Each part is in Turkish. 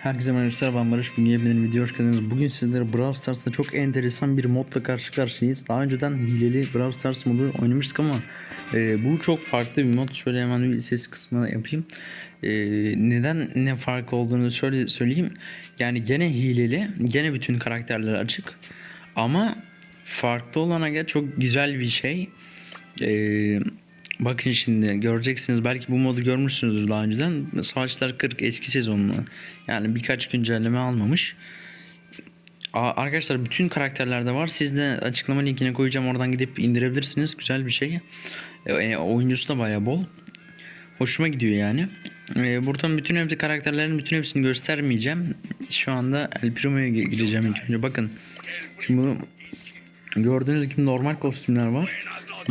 Herkese merhaba ben Barış. Yepyeni bir video hoş geldiniz. Bugün sizlere Brawl Stars'ta çok enteresan bir modla karşı karşıyayız. Daha önceden hileli Brawl Stars modu oynamıştık ama e, bu çok farklı bir mod. Şöyle hemen bir ses kısmına yapayım. E, neden ne fark olduğunu şöyle söyleyeyim. Yani gene hileli, gene bütün karakterler açık. Ama farklı olana göre çok güzel bir şey. Eee Bakın şimdi göreceksiniz belki bu modu görmüşsünüzdür daha önceden. Savaşlar 40 eski sezonlu. Yani birkaç güncelleme almamış. Arkadaşlar bütün karakterlerde var. Siz de açıklama linkine koyacağım. Oradan gidip indirebilirsiniz. Güzel bir şey. E, e, oyuncusu da bayağı bol. Hoşuma gidiyor yani. E, buradan bütün hepsi karakterlerin bütün hepsini göstermeyeceğim. Şu anda El Primo'ya gi- gideceğim ilk önce. Bakın. Şimdi bunu gördüğünüz gibi normal kostümler var.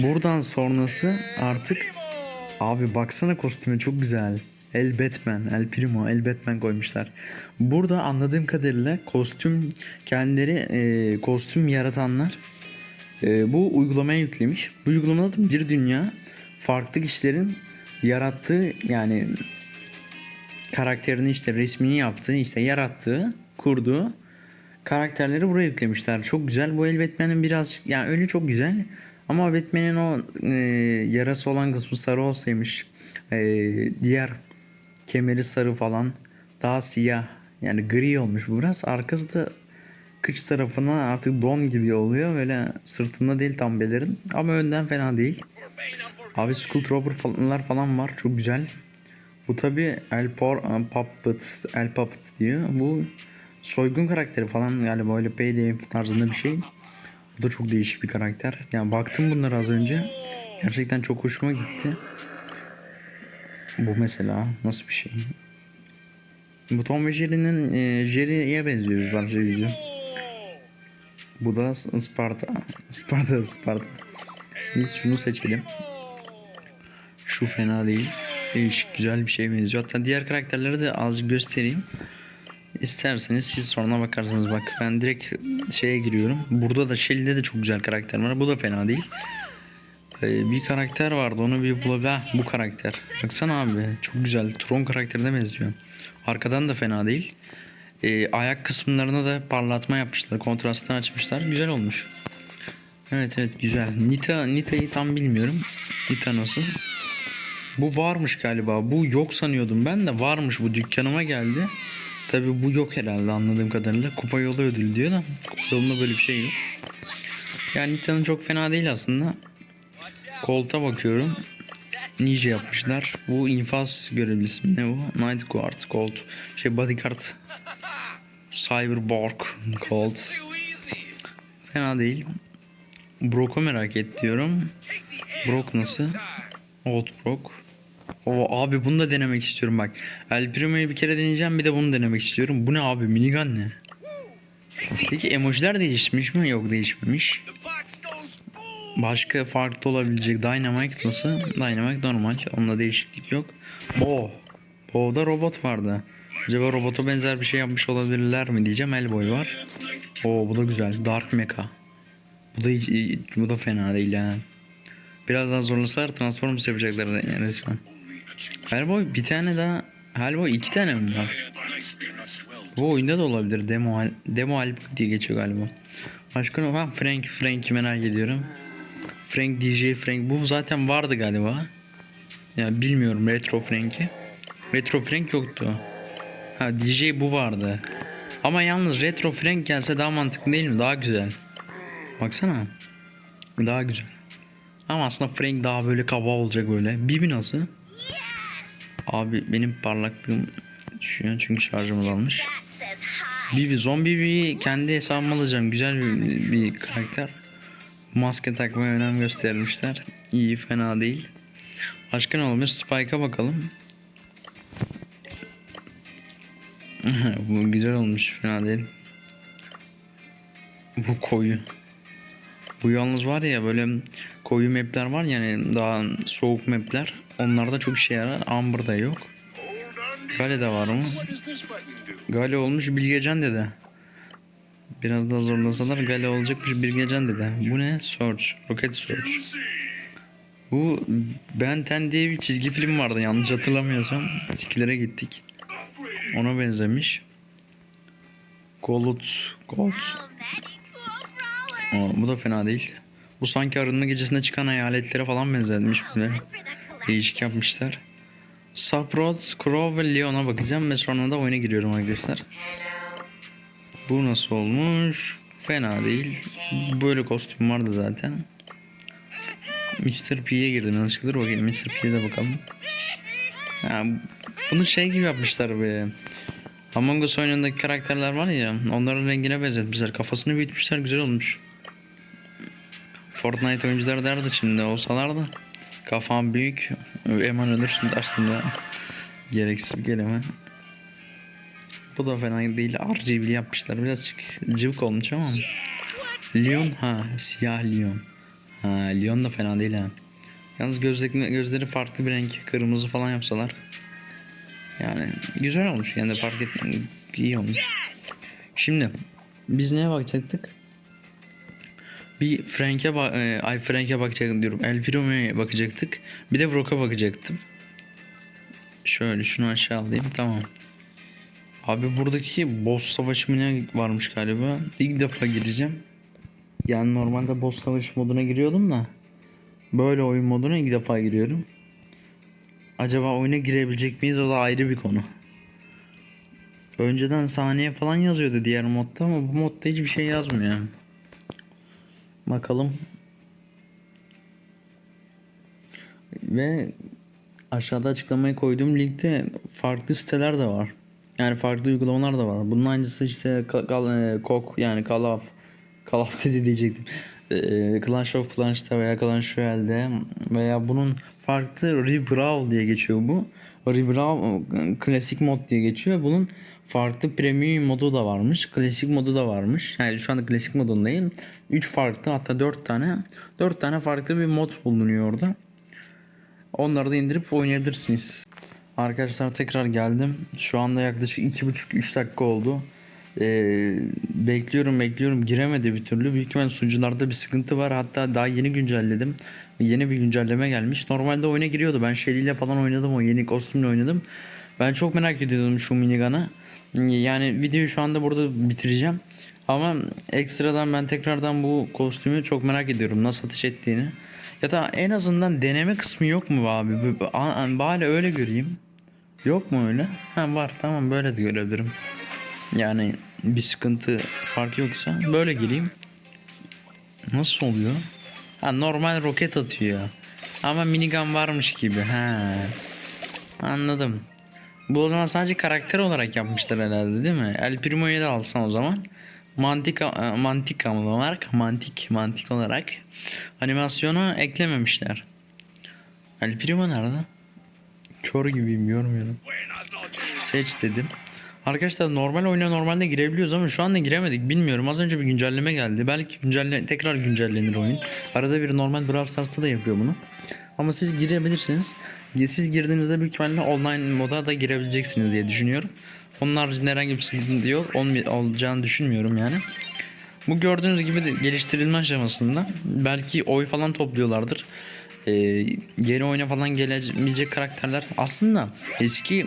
Buradan sonrası artık abi baksana kostüme çok güzel. El Batman, El Primo, El Batman koymuşlar. Burada anladığım kadarıyla kostüm kendileri e, kostüm yaratanlar e, bu uygulamaya yüklemiş. Bu uygulamada da bir dünya farklı kişilerin yarattığı yani karakterini işte resmini yaptığı işte yarattığı kurduğu karakterleri buraya yüklemişler. Çok güzel. Bu el Batman'in biraz yani önü çok güzel. Ama Batman'in o e, yarası olan kısmı sarı olsaymış. E, diğer kemeri sarı falan. Daha siyah. Yani gri olmuş bu biraz. Arkası da kıç tarafına artık don gibi oluyor. Böyle sırtında değil tam belerin. Ama önden fena değil. Abi Skull Trooper falanlar falan var. Çok güzel. Bu tabi El Por Puppet, El Puppet diyor. Bu soygun karakteri falan galiba öyle Payday tarzında bir şey. Bu da çok değişik bir karakter. Yani baktım bunlara az önce. Gerçekten çok hoşuma gitti. Bu mesela nasıl bir şey? Bu Tom ve Jerry'nin e, Jerry'ye benziyor parça yüzü. Bu da Sparta. Sparta, Sparta. Biz şunu seçelim. Şu fena değil. Değişik güzel bir şey benziyor. Hatta diğer karakterleri de azıcık göstereyim. İsterseniz siz sonra bakarsınız bak ben direkt şeye giriyorum. Burada da Shelly'de de çok güzel karakter var. Bu da fena değil. Ee, bir karakter vardı onu bir bulabilir. Ha, bu karakter. Baksana abi çok güzel. Tron karakterine benziyor. Arkadan da fena değil. Ee, ayak kısımlarına da parlatma yapmışlar. Kontrastını açmışlar. Güzel olmuş. Evet evet güzel. Nita Nita'yı tam bilmiyorum. Nita nasıl? Bu varmış galiba. Bu yok sanıyordum ben de varmış bu dükkanıma geldi. Tabi bu yok herhalde anladığım kadarıyla. Kupa yolu ödülü diyor da kupa yolunda böyle bir şey yok. Yani Nita'nın çok fena değil aslında. Kolta bakıyorum. Ninja yapmışlar. Bu infaz görevlisi ne bu? Night Guard, Colt. Şey Bodyguard. Cyberborg, Colt. Fena değil. Brock'u merak et diyorum. Brock nasıl? Old Brock. O abi bunu da denemek istiyorum bak. El Primo'yu bir kere deneyeceğim bir de bunu denemek istiyorum. Bu ne abi minigun ne? Peki emojiler değişmiş mi? Yok değişmemiş. Başka farklı olabilecek Dynamite nasıl? Dynamite normal. Onunla değişiklik yok. Bo. Bo'da robot vardı. Acaba robota benzer bir şey yapmış olabilirler mi diyeceğim. Elboy var. Oo bu da güzel. Dark Mecha. Bu da bu da fena değil yani. Biraz daha zorlasalar Transformers yapacaklar yani resmen. Hellboy bir tane daha Hellboy iki tane mi var? Bu oyunda da olabilir. Demo Demo Hellboy diye geçiyor galiba. Başka ne var? Frank Frank'i merak ediyorum. Frank DJ Frank bu zaten vardı galiba. Ya bilmiyorum Retro Frank'i. Retro Frank yoktu. Ha DJ bu vardı. Ama yalnız Retro Frank gelse daha mantıklı değil mi? Daha güzel. Baksana. Daha güzel. Ama aslında Frank daha böyle kaba olacak böyle. Bibi nasıl? Abi benim parlaklığım düşüyor çünkü şarjım azalmış. Bibi zombi Bibi kendi hesabıma alacağım. Güzel bir, bir karakter. Maske takmaya önem göstermişler. İyi fena değil. Başka ne olmuş? Spike'a bakalım. Bu güzel olmuş fena değil. Bu koyu. Bu yalnız var ya böyle koyu mapler var yani daha soğuk mapler. Onlarda çok işe yarar. Amber'da yok. Gale'de var mı? Gale olmuş Bilgecan dedi. Biraz daha zorlasalar Gale olacakmış Bilgecan dedi. Bu ne? Search. Rocket Search. Bu Ben 10 diye bir çizgi film vardı yanlış hatırlamıyorsam. Eskilere gittik. Ona benzemiş. Golut. Gold. Bu da fena değil. Bu sanki arınma gecesinde çıkan hayaletlere falan benzetmiş böyle. Değişik yapmışlar. Saprot, Crow ve Leon'a bakacağım ve sonra da oyuna giriyorum arkadaşlar. Bu nasıl olmuş? Fena değil. Böyle kostüm vardı zaten. Mr. P'ye girdim yanlışlıkla bakayım Mr. P'ye de bakalım. Ha, bunu şey gibi yapmışlar be. Among Us oyunundaki karakterler var ya onların rengine benzetmişler. Kafasını büyütmüşler güzel olmuş. Fortnite oyuncuları derdi şimdi olsalar da kafam büyük hemen ölürsün dersinde. Gereksiz bir kelime. Bu da fena değil. RGB'li yapmışlar. Birazcık cıvık olmuş ama. Leon ha siyah Leon. Ha Leon da fena değil ha. Yalnız gözleri, gözleri farklı bir renk. Kırmızı falan yapsalar. Yani güzel olmuş. Yani fark et iyi olmuş. Şimdi biz neye bakacaktık? Bir Frank'e ba- e, ay Frank'e bakacaktım diyorum. El Primo'ya bakacaktık. Bir de Brock'a bakacaktım. Şöyle şunu aşağı alayım. Tamam. Abi buradaki boss savaşı mı ne varmış galiba. İlk defa gireceğim. Yani normalde boss savaşı moduna giriyordum da. Böyle oyun moduna ilk defa giriyorum. Acaba oyuna girebilecek miyiz o da ayrı bir konu. Önceden saniye falan yazıyordu diğer modda ama bu modda hiçbir şey yazmıyor. Bakalım. Ve aşağıda açıklamaya koyduğum linkte farklı siteler de var. Yani farklı uygulamalar da var. Bunun aynısı işte e, Kok yani Call of Call of Duty diyecektim. E, Clash of Clans'ta veya Clash Royale'de veya bunun farklı Rebrawl diye geçiyor bu. Rebrawl e, klasik mod diye geçiyor. Bunun farklı premium modu da varmış. Klasik modu da varmış. Yani şu anda klasik modundayım. 3 farklı hatta 4 tane 4 tane farklı bir mod bulunuyor orada. Onları da indirip oynayabilirsiniz. Arkadaşlar tekrar geldim. Şu anda yaklaşık 2,5-3 dakika oldu. Ee, bekliyorum bekliyorum giremedi bir türlü. Büyük ihtimalle sunucularda bir sıkıntı var. Hatta daha yeni güncelledim. Yeni bir güncelleme gelmiş. Normalde oyuna giriyordu. Ben Shelly ile falan oynadım. O yeni kostümle oynadım. Ben çok merak ediyordum şu minigun'ı. Yani videoyu şu anda burada bitireceğim. Ama ekstradan ben tekrardan bu kostümü çok merak ediyorum. Nasıl ateş ettiğini. Ya da en azından deneme kısmı yok mu abi? Bari öyle göreyim. Yok mu öyle? Ha var tamam böyle de görebilirim. Yani bir sıkıntı fark yoksa böyle gireyim. Nasıl oluyor? Ha normal roket atıyor. Ama minigun varmış gibi. Ha. Anladım. Bu o zaman sadece karakter olarak yapmışlar herhalde değil mi? El Primo'yu da alsan o zaman. Mantik mantik olarak mantik mantik olarak animasyonu eklememişler. El Primo nerede? Kör gibiyim görmüyorum. Seç dedim. Arkadaşlar normal oyuna normalde girebiliyoruz ama şu anda giremedik. Bilmiyorum. Az önce bir güncelleme geldi. Belki güncelle tekrar güncellenir oyun. Arada bir normal Brawl Stars'ta da yapıyor bunu. Ama siz girebilirsiniz. Siz girdiğinizde büyük ihtimalle online moda da girebileceksiniz diye düşünüyorum. Onun haricinde herhangi bir sıkıntı yok. Olacağını düşünmüyorum yani. Bu gördüğünüz gibi de geliştirilme aşamasında belki oy falan topluyorlardır. Ee, yeni oyuna falan gelebilecek karakterler aslında eski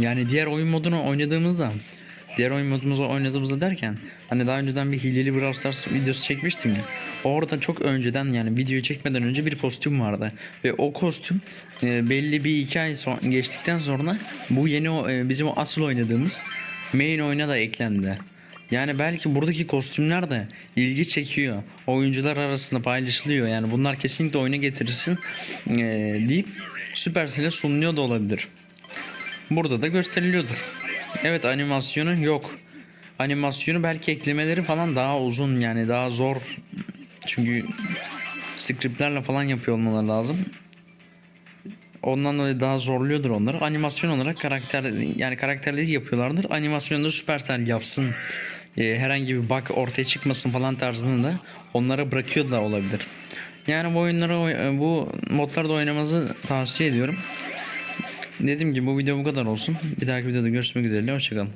yani diğer oyun modunu oynadığımızda diğer oyun modumuzu oynadığımızda derken hani daha önceden bir hileli Brawl Stars videosu çekmiştim ya. Orada çok önceden yani videoyu çekmeden önce bir kostüm vardı. Ve o kostüm e, belli bir iki ay sonra, geçtikten sonra bu yeni o, e, bizim o asıl oynadığımız main oyuna da eklendi. Yani belki buradaki kostümler de ilgi çekiyor. Oyuncular arasında paylaşılıyor. Yani bunlar kesinlikle oyuna getirirsin e, deyip Supercell'e sunuluyor da olabilir. Burada da gösteriliyordur. Evet animasyonu yok. Animasyonu belki eklemeleri falan daha uzun yani daha zor. Çünkü scriptlerle falan yapıyor olmaları lazım. Ondan dolayı daha zorluyordur onları. Animasyon olarak karakter yani karakterleri yapıyorlardır. Animasyonu da Supercell yapsın. Ee, herhangi bir bug ortaya çıkmasın falan tarzını da onlara bırakıyor da olabilir. Yani bu oyunları oy- bu modlarda oynamanızı tavsiye ediyorum. Dediğim gibi bu video bu kadar olsun. Bir dahaki videoda görüşmek üzere. Hoşçakalın.